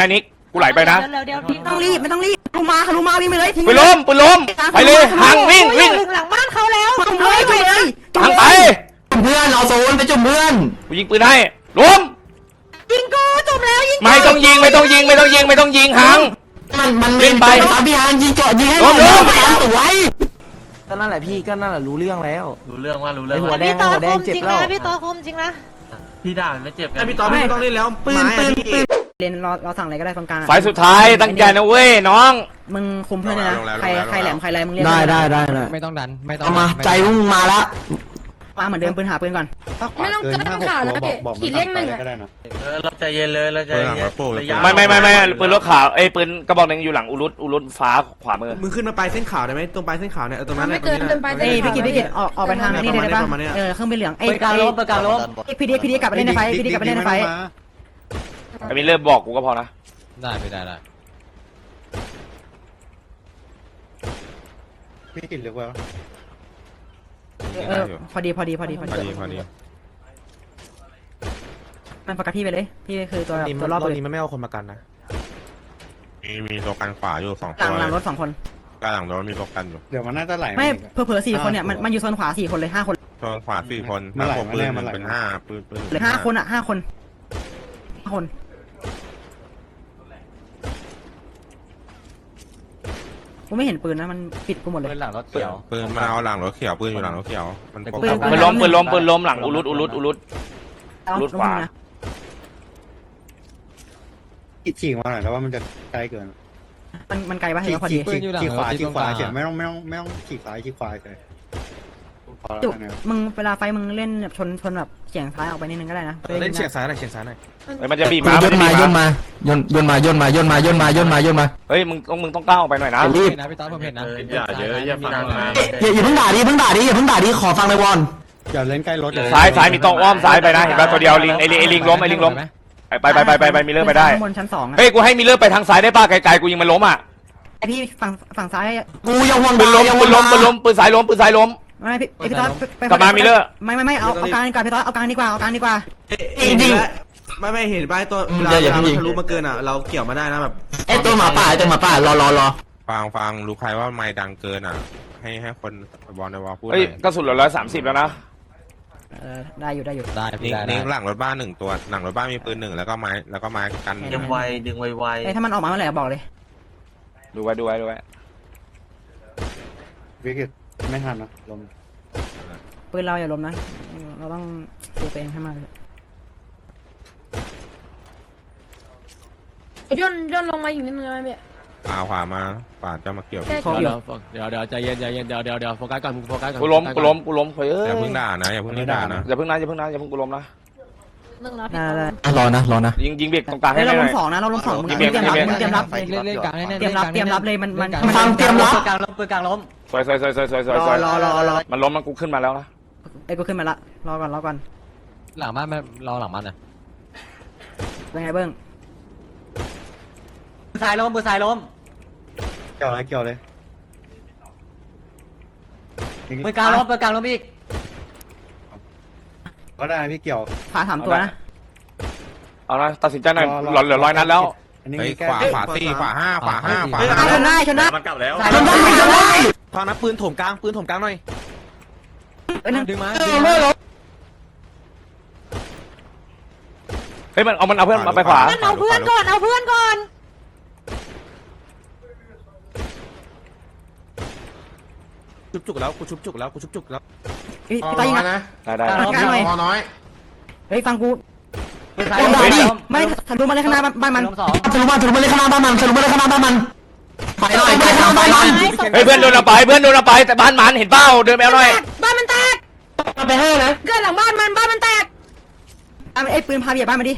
นะนิกกูไหลไปนะเดี๋ยวเดี๋ยวทิ้งไม่ต้องรีบไม่ต้องรีบลุมาลุมาวิ่งไปเลยทิ้งปืนล้มปืนล้มไปเลยหังวิ่งวิ่งถึงหลังบ้านเขาแล้วจุ่มเลยจุ่มเลยหังไปเพื่อนเอาโซนไปจุ่มเพื่อนกูยิงปืนให้ล้มยิงกูจบแล้วยิงไม่ต้องยิงไม่ต้องยิงไม่ต้องยิงไม่ต้องยิงหัง มันมันวิ่งไปตามพี่ฮานยิงเจาะยิงให้ล้มล้มตามสวยก็นั่นแหละพี่ก็นั่นแหละรู้เรื่องแล้ว รู้เรื่องว่ารู้เรื่องไอ้หัวว่าแดงพี่ต่อหัวแดคงมเจ็บจริงแล้วนะพี่ต่อคมจริงนะพี่ด่าไม่เจ็บกันพี่ต่อไม่ต้องเล่นแล้วปืนไม้ปืนพี่ปืน เล่นรอรอสั่งอะไรก็ได้ตรงกลางอะไฟสุดท้ายตั้งใจนะเว้ยน้อง มึงคุมเพื่อนเลยนะใครใครแหลมใครอะไรมึงเรียกได้ได้ได้ได้ไม่ต้องดัน ไม่ต้องเอามาไใจมึงมาละมาเหมือนเดิมปืนหาปืนก่อน ไม่ต้องเกินข่าวนะพี่ขีดเลขหนึ่งอะเออเราใจเย็นเลยเราใจเย็นระยะไม่ไม่ไม่ไม่ปืนรถขาวเอ้ยปืนกระบอกหนึ่งอยู่หลังอุรุตอุรุตฟ้าขวามือ มึงขึ้นมาปลายเส้นขาวได้ไหมตรงปลายเส้นขาวเนี่ยเออตรงนั้นไม่เกินเกินไปเอ้ยพี่กิตพี่กิตออกออกไปทางนี้ได้ปะประมาณเนี้ย เออเครื่องบินเหลืองไอ้เปิดกลางล้มเปิดกลางล้มพี่ดีพี่ดีกลับไปเล่นในไฟพี่ดีกลับไปเล่นในไฟ ไอ้มีเริ่มบอกกูก็พอนะ ได้ไม่ได้ได้พี่กินหรือว่าเออพอดีพอดีพอดีพอพอดีดีพอดีมันโฟกัสพี่ไปเลย พี่คือตัวนี่ตัวรอบรอบเลยนี้มันไม่เอาคนประกันนะมีมีตัวกันขวาอยู่สองหลัตังวหลังรถสองคนกลางหลังรถมีตัวกันอยู่เดี๋ยวมันน่าจะไหลไม่เผลอๆสี่คนเนี่ยมันมันอยู่โซนขวาสี่คนเลยห้าคนตัวขวาสี่คนเมื่อไหร่ถ้าพวกปืนเมื่อไหร่เป็นห้าปืนปืนเหลือห้าคนอะห้าคนห้าคน กูไม่เห็นปืนนะมันปิดกูหมดเลยเป็นหลังรถเขียวปืนมันเอาหลังรถเขียวปืนอยู่หลังรถเขียวมันปกปืน ปืนล้มปืนล้มปืนล้มหลังอุรุตอุรุตอุรุตเอารถขวานะขีดฉีกมาหน่อยแล้วว่ามันจะไกลเกินมันมันไกลปะเห็นฉีไหกมพอดีฉีกฉีกฉีกขวาฉีกขวาเฉยไม่ต้องไม่ต้องไม่ต้องฉีกซ้ายฉีกขวาเลยพอ จุแล้วนะมึงเวลาไฟมึงเล่นแบบชนชนแบบเฉียงซ้ายออกไปนิดนึงก็ได้นะเล่นเฉียงซ้ายหน่อยเฉียงซ้ายหน่อยเฮ้ยมันจะบีบปืมานย่มันนจะมาบีบย่นมามาย่นย่นมาย่นมาย่นมาย่นมาย่นมาย่นมาเฮ้ยมึงต้องมึงต้องก้าวออกไปหน่อยนะรีบนะพี่ต๊อดผมเห็นนะเอออย่าเยอะอย่าฟังมาอย่าอย่าเพิ่งด่าดิอย่าเพิ่งด่าดิอย่าเพิ่งด่าดิขอฟังเลยวอนอย่าเล่นใกล้รถซ้ายซ้ายมีต้องอ้อมซ้ายไปนะเห็นป่ะตัวเดียวลิงไอ้ลิงไอ้ลิงล้มไอ้ลิงล้มไปไปไปไปไปมีเลิกไปได้ข้างบนชั้นสองอะเฮ้ยกูให้มีเลิกไปทางซ้ายได้ป่ะไกลๆกูยิงมันล้มอะไอพี่ฝั่งฝั่งซ้ายกูยังห่วงปืนล้มยังปืนล้มปืนล้มปืนซ้ายล้มปืนซ้ายล้ม ไม่พี่ไอ้พี่ต๊อดไปกลับมามิลเลอร์ ไม่ไม่ไม่เอาเอากลางดีกว่าพี่ต๊อดเอากลางดีกว่าเอากลางดีกว่าเอ้ยเห็นแล้วไม่ไม่เห็นป้ายตัวเวลาเวลามันทะลุมาเกินอะเราเกี่ยวมาได้นะแบบไอ้ตัวหมาป่าไอ้ตัวหมาป่ารอรอรอฟังฟังรู้ใครว่าไม่ดังเกินอะ ให้ให้คนบอลในวอลพูดหเฮ้ยน่อยกระสุนเหลือร้อยสามสิบแล้วนะเออได้อยู่ได้อยู่ได้นี่พี่ได้นี่ได้หลังรถบ้านหนึ่งตัวหลังรถบ้านมีปืนหนึ่งแล้วก็ไม้แล้วก็ไม้กันดึงไวดึงไวไอ้ยถ้ามันออกมาเมื่อไหร่บอกเลยดูไว้ดูไว้ดูไว้วิกฤต ไม่ทันนะลมปืนเราอย่าล้มนะ เราต้องเซฟตัวเองให้มากเลยย่นย่นลงมาอีกนิดนึงได้ไหมพี่พาขวามาขวาจะมาเกี่ยวแค่ครบอยู่เดี๋ยวเดี๋ยวใจเย็นใจเย็นเดี๋ยวเดี๋ยวเดี๋ยวโฟกัสก่อนโฟกัสก่อนกูล้มกูล้มกูล้มเฮ้ยอย่าเพิ่งด่านะอย่าเพิ่งด่านะอย่าเพิ่งนะอย่าเพิ่งนะอย่าเพิ่งกูล้มนะหนึ่งนะพี่ได้ได้อะรอนะรอนะ ยิงยิงเบรกตรงกลางเฮ้ให้ยหเราน่ล้อยมสองนะเราล้มสองมึงมีเตรียมรับมีมึงเตรียมรับเล่นเล่นกลางแน่ๆเตรียมรับเตรียมรับเลยมันมันล่มันฟังเตรียมรับ เปิดกลางล้มเปิดกลางล้ม สวยสวยสวยสวยสวยสวยรสอวยรอรอรอมันล้มมันกูขึ้นมาแล้วนะไอ้กูขึ้นมาละรอก่อนรอก่อนหลังบ้านมันรอหลังบ้านนะเป็นไงเบิ้งปืนซ้ายล้มปืนซ้ายล้มเกี่ยวอะไรเกี่ยวเลยปืนกลางล้มปืนกลางล้มอีกก็ได้พี่เกี่ยวขวาสามตัวนะเอานะตัดสินใจหน่อยหลอนเหลือร้อยนัดแล้วอันนี้เฮ้ยแก้ขวาขวาสี่ขวาห้าขวาห้าขวาอะห้าชนได้ชนได้มันกลับแล้วซ้ายชล้นมได้ชนได้ ฟังนะปืนโถมกลางปืนโถมกลางหน่อยเอ้ยนั่นดึงมาเฮ้ยมันเอามันเอาเพื่อนมาไปขวามันเอาเพื่อนก่อนเอาเพื่อนก่อนชุบจุกแล้วกูชุบจุกแล้วกูชุบจุกแล้วเฮ้ยพี่ตายิงนะ ได้ได้กลางหน่อยพอน้อยเฮ้ยฟังกูปืนซ้ายเตรียมล้รับมดิไม่ทะลุมาเลยข้างหน้าบ้านมันล้มสองสรุปมาสรุปมาเลยข้างหน้าบ้านมันสรุปมาเลยข้างหน้าบ้านมัน ไปหน่อยไปข้างหน้าบ้านมันเฮ้ยเพื่อนโดนเอาไปเพื่อนโดนเอาไปแต่บ้านมันเห็นเป้าเดินไปเอาหน่อยบ้านมันแตกไปให้นะเกินหลังบ้านมันบ้านมันแตกอะไอ้ปืนพาเบียดบ้านมาดิ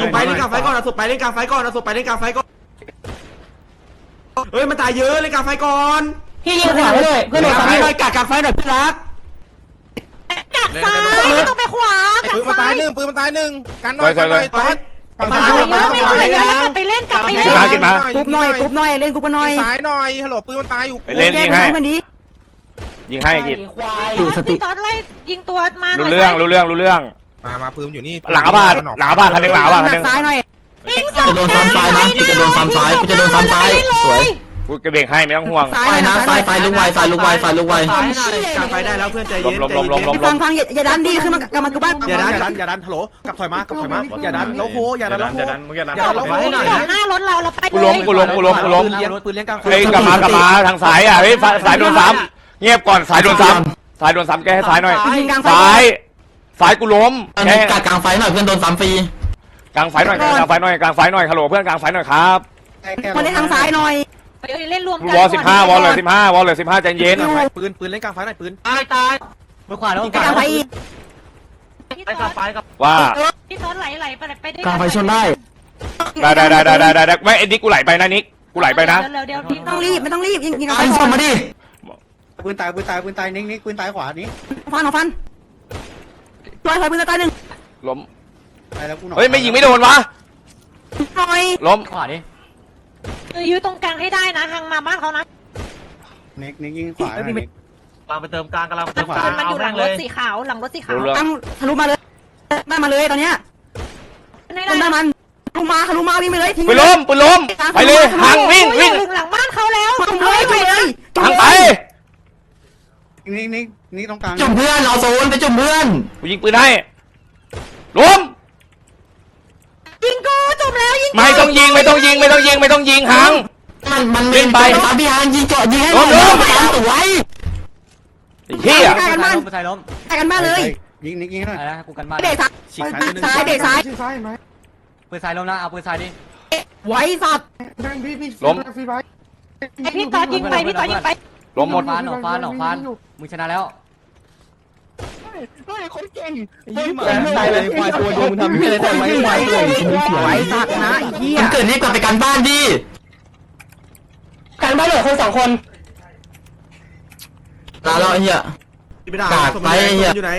ยิงไปเล่นกลางไฟก่อนเอาศพไปเล่นกลางไฟก่อนเอาศพไปเล่นกลางไฟก่อนเฮ้ยมันตายเยอะเล่นกลางไฟก่อนพี่ยิงขวาไปเลยเพื่อนเล่นโดนกลางไฟซ้ายหน่อยกัดกลางไฟหน่อยเพื่อนรักกัดซ้ายไม่ต้องไปขวากัดปืนมันซ้าตายยหนึ่งปืนมันตายหนึ่งกันหน่สวอยยสวยสวยตอด มาเยอะไม่ไหวแล้วกลับไปเล่นกลับไปเล่นขึ้นมาขึ้นมากรุ๊ปหน่อยกรุ๊ปหน่อยเล่นกรุ๊ปกันหน่อยสายหน่อยฮัลโหลปืนมันตายอยู่ไปเล่นยิงให้มันดียิงให้กินดูสติตอนไล่ยิงตัวมารู้เรื่องรู้เรื่องรู้เรื่องมามาปืนอยู่นี่หลังอาบ้านหลังอาบ้านคันหนึงหลังอาบ้านคันหนึงซ้ายหน่อยจะโดนซ้ำซ้ายนะจะโดนซ้ำซ้ายจะโดนซ้ำซ้ายสวย กูกระเบงให้ไม่ต้องห่วงซ้ายไปนะซ้ายไฟลุกไวไฟลุกไวไฟลุกไวซ้ายหน่อยกลางไฟได้แล้วเพื่อนใจลเย็มนลมลมลมลมลฟัมงฟังอย่าอย่าดันดีขึ้นมากลับมากลับบ้านอย่าดันอย่าดันอย่าดันฮัลโหลกลับถอยมากลับถอยมาอย่าดันแล้วโหอย่าดันแล้วโหอย่าดันมึงอย่าดันอย่าดันแล้วโหอย่าดันจอดหน้ารถเราเราไปกูล้มกูล้มกูล้มกูล้มปืนเลี้ยงปืนเลี้ยงกลางไฟเฮ้ยกลับมากลับมาทางซ้ายอะเฮ้ยสายโดนซ้ำเงียบก่อนสายโดนซ้ำสายโดนซ้ำแกให้ซ้ายหน่อยยิงกลางไฟซ้ายซ้ายกูล้มอันแกนี้กัดกลางไฟหน่อยเพื่อนโดนซ้ำฟรีกลางไฟหน่อยกลางไฟหน่อยกลางไฟหน่อยฮัลโหลเพื่อนกลางไฟหน่อยครับมาได้ทางซ้ายหน่อย ไปเล่นรวมกันวอลสิบห้าวอลเหลือสิบห้าวอลเหลือสิบห้าใจเย็นปืนปืนเล่นกลางไฟหน่อยปืนตายตายมือขวาแล้วกลางไฟอีกไอ้กลับไปกับว่าพี่ต้นไหลไหลไปไปกลางไฟชนได้ได้ได้ได้ได้ได้ได้ได้ไม่ไอ้นิกกูไหลไปนะนิกกูไหลไปนะเดี๋ยวเดี๋ยวไม่ต้องรีบไม่ต้องรีบยิงยิงกลางไฟไอ้ก่ส่องนมาดิปืนตายปืนตายปืนตายนิ่งนิ่งปืนตายขวานี้ฟันของฟันช่วยไฟปืนตายหนึ่งล้มตายแล้วกูหน่อยเฮ้ยไม่ยิงไม่โดนวะหน่อยล้มขวาดิ ยื้อตรงกลางให้ได้นะทางมาบ้านเขานะนิกนิกยิงขวาหน่อยนิกกลางไปเติมกลางกำลังไปปืเติมกลางนมันอยู่หลังรเลถยสีขาวหลังรถสีขาวรู้เรื่อง ตั้งทะลุมาเลยได้มาเลยตอนเนี้ยในต้นได้มันทะลุมาทะลุมาวิ่งไปเลยทิ้งไปล้มไปล้มไปเลยห่างวิ่งวิ่งหลังบ้านเขาแล้วจุ่มเลยจุ่มเลยห่างไปนิกนิกนิกตรงกลางจุ่มเพื่อนเอาโซนไปจุ่มเพื่อนกูยิงปืนให้ล้มยิงกู จุ่มแล้วยิงไม่ต้องยิงไม่ต้องยิงไม่ต้องยิงไม่ต้องยิงห่างมันมันเล่นไปตามพี่ฮานยิงเจาะยิงให้หล้น่อมยล้มสวยไอ้เหี้ยใกล้กันบ้านมือซ้ายล้มใกล้กันบ้านเลยยิงนิกยิงหน่อยอะไรนะกูกันบ้านเบรกซ้ายฉีกซ้ายนิดนึงซ้ายเบรกซ้ายปืนซ้ายล้มนะเอาปืนซ้ายดิไว้สัตว์ล้มไอพี่ต่อยิงไปพี่ต่อยิงไปล้มหมดฟานออกฟานออกฟานมึงชนะแล้ว ตายเลยควายตัวเดียวมึงทำไม่ได้แต่ไว้ควายตัวมึงเสียไว้สัตว์นะไอ้เหี้ยมันเกิดนี่กลับไปกันบ้านดิกันบ้านเหลือคนสองคนตาเราไอ้เหี้ยไปด่ากากสมไปบูรณ์ไอ้เหี้ยอยู่ไหน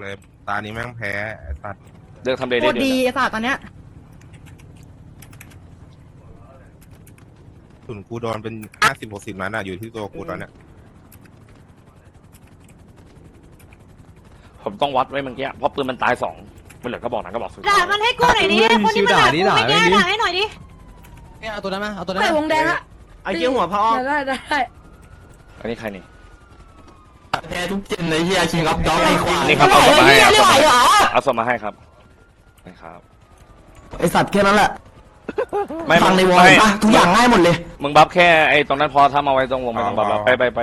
เลยตานี้แม่งแพ้ไอ้สัตว์เลิกทำเลยโคดีตรดีไอ้สัตว์ตอนเนี้ยส่วนกูโดนเป็นห้าสิบหกสิบนั้นอะอยู่ที่ตัวกูตอนเนี้ย ผมต้องวัดไว้เมื่อกี้เพราะปืนมันตายสองมันเหลือกระบอกนั้นกระบอกสุดด่ามันให้กูหน่อยดิคนที่มันด่ากูไม่แก้ด่าให้หน่อยดิเนี่ยเอาตัวนั้นมาเอาตัวนั้นใส่วงแดงอะไอ้เกี้ยหัวพระอ้อมได้ได้ได้อันนี้ใครนี่ แพ้ทุกเจนเลยเฮียคิงรับด็อกไอ้ควายนี่ครับเอาศพมาให้เอาศพมาให้เหรอเอาศพมาให้ครับนะครับ ไอสัตว์แค่นั้นแหละไม่ฟังในวอลไม่ปะทุกอย่างง่ายหมดเลย มึงบัฟแค่ไอ้ตรงนั้นพอถ้ามาไว้ตรงวงไม่ต้องบัฟแล้วไปไปไป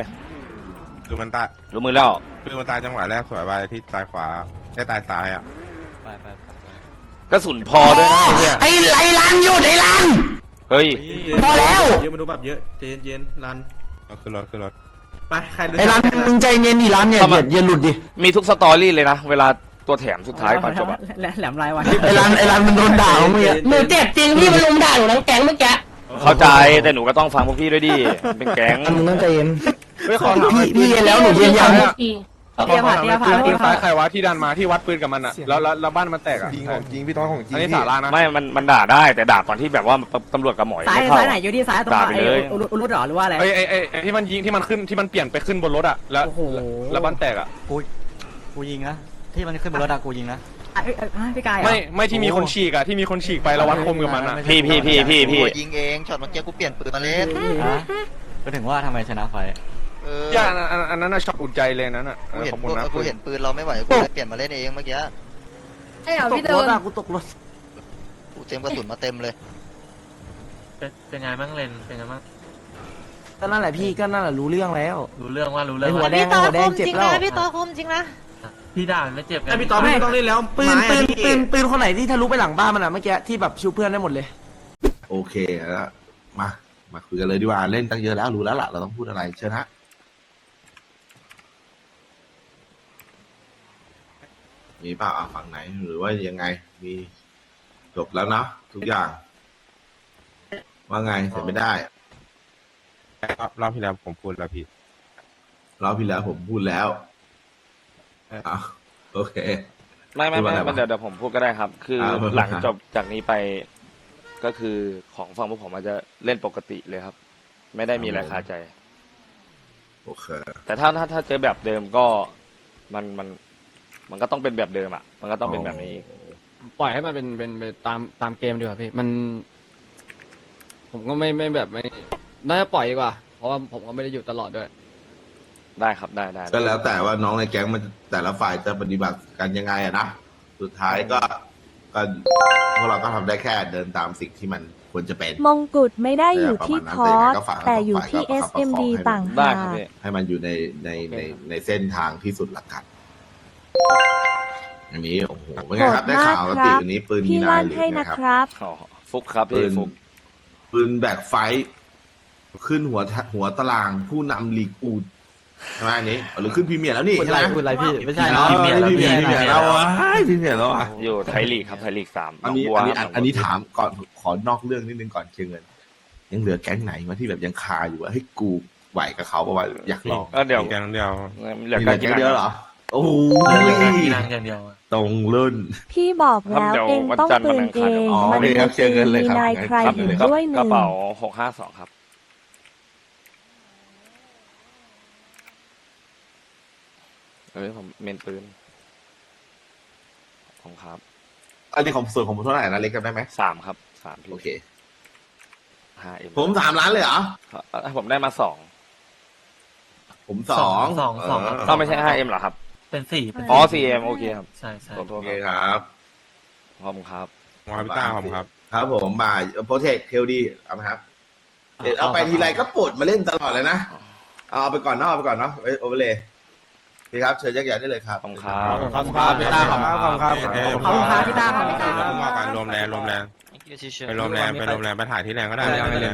คือมันตายรู้มือแล้ว คือมันตายจังหวะแรกสวยไปที่ตายขวาไอ้ตายซ้ายอะไปไปไปกระสุนพอด้วยนะไอ้เนี่ยไอ้ไอ้ลันหยุดไอ้ลัน เฮ้ย พอแล้ว เยอะมาดูแบบเยอะใจเย็นรันก็ขึ้นรถขึ้นรถไปใครไอ้ลันมึงใจเย็นดิลันเนี่ยอย่าอย่าหลุดดิมีทุกสตอรี่เลยนะ เวลาตัวแถมสุดท้ายก่อนจบอะแหลแหลมลายไว้ไอ้ลันไอ้ลันมันโดนด่าเมื่อกี้หนูเจ็บจริงพี่มันลุมด่าหนูทั้งแก๊งเมื่อกี้เข้าใจแต่หนูก็ต้องฟังพวกพี่ด้วยดิเป็นแก๊งมึงต้องใจเย็นไม่ขอถามพี่พี่เย็นแล้วหนูเย็นยัง เดียวผ่านเดียวผ่านปืนซ้ายใครวะที่ดันมาที่วัดปืนกับมันอะแล้วแล้วแล้วบ้านมันแตกอะจริงของจริงพี่ท้องของจริงอันนี้สาระนะ ไม่ มัน มันด่าได้แต่ด่าตอนที่แบบว่าตำรวจกับหมอยซ้ายไม่เข้า ซ้ายไหนอยู่ที่ซ้ายตรงด่าไหนไปเลย อุรุอุรุหรอหรือว่าอะไร ไอ้ไอ้ไอ้ไอ้ที่มันยิงที่มันขึ้นที่มันเปลี่ยนไปขึ้นบนรถอะแล้วโอ้โห แล้วบ้านแตกอะกูยิงนะที่มันขึ้นบนรถอะกูยิงนะ อะเอ้ยเอ้ยอะพี่กายเหรอไม่ไม่ที่มีคนฉีกอะที่มีคนฉีกไปแล้ววัดคมกับมันอะพี่พี่พี่พี่พี่ ยิงเองช็อตเมื่อกี้กูเปลี่ยนปืนมาเล่นก็ถึงว่าทำไมชนะไฟ เอออย่าอันอันอันนั้นน่ะช็อตอุ่นใจเลยนั้นอะกูเห็นขอบคุณนะกูเห็นปืนเราไม่ไหวกูเลยเปลี่ยนมาเล่นเองเมื่อกี้ไอ้เหรอตพี่กเดิรถนอะกูตกรถกูเต็มกระสุนมาเต็มเลยเป็นไงบ้างเลนเป็นไงบ้างก็นั่นแหละพี่ก็นั่นแหละรู้เรื่องแล้ว รู้เรื่องว่ารู้เรื่องไอ้หัวว่าแดง พี่ต่อหัวแดคงมเจ็บจริงแล้วนะพี่ต่อคมจริงนะพี่ด่าไม่เจ็บกัไอ้นพี่ต่อไม่ต้องเล่นแล้วปืนไม้ปืนพี่ปืนปืนคนไหนที่ทะลุไปหลังบ้านมันอะเมื่อกี้ที่แบบชิวเพื่อนได้หมดเลย โอเคแล้วมา มาคุยกันเลยดีกว่า เล่นตั้งเยอะแล้วรู้แล้วล่ะ เราต้องพูดอะไรเชิญฮะ มีเปล่าอะฝั่งไหนหรือว่ายังไง มีจบแล้วเนาะทุกอย่าง ว่าไงเสร็จไม่ได้รอบรอบที่แล้วผมพูดแล้วพี่รอบที่แล้วผมพูดแล้วอะโอเค ไม่ไม่ไม่พูดว่าอะไรวะมันเดี๋ยวเดี๋ยวผมพูดก็ได้ครับ คืออ่าพูดหลังครับจบจากนี้ไปก็คือของฝั่งพวกผมอาจจะเล่นปกติเลยครับ ไม่ได้มีอะไรคาใจ โอเคแต่ถ้าถ้าถ้าเจอแบบเดิมก็มันมัน มันก็ต้องเป็นแบบเดิมอะ มันก็ต้องเป็นแบบนี้โปล่อยให้มันเป็นเป็นไปตามตามเกมดีกว่าพี่มัน ผมก็ไม่ไม่แบบไม่น่าจะปล่อยดีกว่า เพราะว่าผมก็ไม่ได้อยู่ตลอดด้วย ได้ครับได้ได้ก็แล้วแต่ว่าน้องในแก๊งมันแต่ละฝ่ายจะปฏิบัติกันยังไงอะนะ สุดท้ายก็ก็พวกเราก็ทำได้แค่เดินตามสิ่งที่มันควรจะเป็น มงกุฎไม่ได้อยู่ที่คอร์สประมาณนั้นแต่อยู่ที่แต่ยังไงก็ฝากให้ SMD ประคองให้มันต่างได้หาครับก พี่ ให้มันอยู่ในในในในเส้นทางที่สุดละกัน อันนี้โอ้โหเป็นไงครับ ได้ข่าวว่าติวันนี้ปืนมีพี่นาลั่ยนหรือให้ไงนะครับ อ๋อฟุกครับปืพี่นฟุกปืนแบกไฟท์ขึ้นหัวทะหัวตารางผู้นำลีกอูดใช่ไหมอันนี้หรือขึ้นพรีเมียร์แล้วนี่พูดใช่อะไรไหมพูดอะไรพี่ ไม่ใช่อ๋อเนาะพรีเมียร์พรีเมียร์พรีเมียร์แล้วอะพรีเมียร์แล้วอะอยู่ไทยลีกครับไทยลีกสามอันนี้หงบัวอันนี้ครับอันนี้ถามก่อนขอนอกเรื่องนิดนึงก่อนเชียงเงิน ยังเหลือแก๊งไหนมาที่แบบยังคาอยู่ว่าให้ยกูไหวกับเขาเพราะว่าอยากลอง ก็เดี๋ยวแกงเดียว เหลือมีการแก๊งเดียวเหรอ โอ้โหกีฬาอย่างเดียวอะตรงรุ่น พี่บอกแล้วเองต้องปืนเองอ๋อมันโอเคครับเชิญเงินเลยครับมีนายใครครับอยู่กระด้วยหกระนึ่งเป๋าหกห้าสองครับ เอ้ยผมเมนปืนผมครับอันนี้ของส่วนของผมเท่าไหร่นะเล็กกันได้ไหมสามครับสามพี่โอเค ห้าเอ็มผมสามล้านเลยเหรอผมได้มาสองผมสองสองสองเต้องไม่ใช่ห้าเอ็มหรอครับ เป็นสี่เป็นอ๋อสี่เอ็มโอเคครับใช่ใช่ขอโทโอษเคครับครับขอบคุณครับวาพิต้าผมครับ ครับผมมาโปรเทคเทลดีเอาไหมครับเดี๋ยวเอาไปทีไรก็ปลดมาเล่นตลอดเลยนะเอาไปก่อนเนาะเอาไปก่อนเนาะโอเวอร์เลยพี่ครับเชิญยักษ์ใหญ่ได้เลยครับ ขอบคุณครับ ขอบคุณครับพี่ต้าขอบคุณครับเอ๊ะขอบคุณครับพี่ต้าขอบคุณครับเดี๋ยวผมมากันรวมแรงรวมแรงไปรวมแรงไปรวมแรงไปถ่ายที่แรงก็ได้ไม่เป็นไร